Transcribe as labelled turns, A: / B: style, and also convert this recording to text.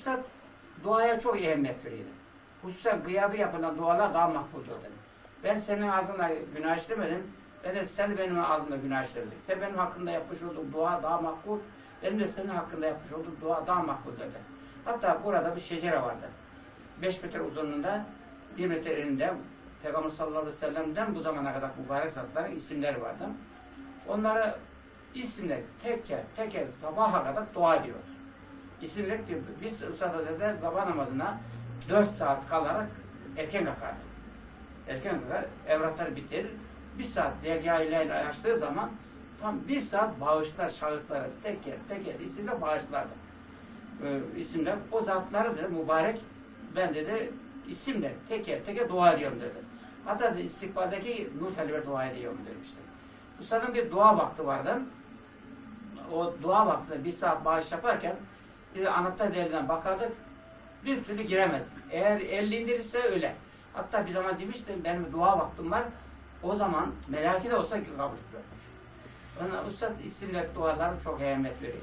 A: Üstad duaya çok ehemmiyet veriyor. Hususen gıyabı yapılan dualar daha makbuldür dedi. Ben senin ağzında günah işlemedim. Ben de sen benim ağzımda günah işlemedin. Sen benim hakkında yapmış olduğun dua daha makbul. Benim de senin hakkında yapmış olduğum dua daha makbul dedi. Hatta burada bir şecere vardı. 5 metre uzunluğunda, 1 metre eninde Peygamber sallallahu aleyhi ve sellem'den bu zamana kadar mübarek zatların isimleri vardı. Onları isimle teker teker sabaha kadar dua ediyor. İsimle diyor. Biz Hazretleri sabah namazına 4 saat kalarak erken kalkardı. Erken kalkar, evrakları bitirir. Bir saat dergâh ile açtığı zaman tam bir saat bağışlar şahısları teker teker isimle bağışlardı. Ee, isimler o zatlarıdır mübarek. Ben dedi isimle teker teker dua ediyorum dedi. Hatta dedi, istikbaldeki nur talebe dua ediyorum demişti. Üstadın bir dua vakti vardı. O dua vakti bir saat bağış yaparken bir anahtar deliğinden bakardık. Bir türlü giremez. Eğer elli indirirse öyle. Hatta bir zaman demiştim benim dua vaktim var. O zaman melaki de olsa kabul etmiyor. Ona Üstad isimle duaları çok ehemmiyet veriyor.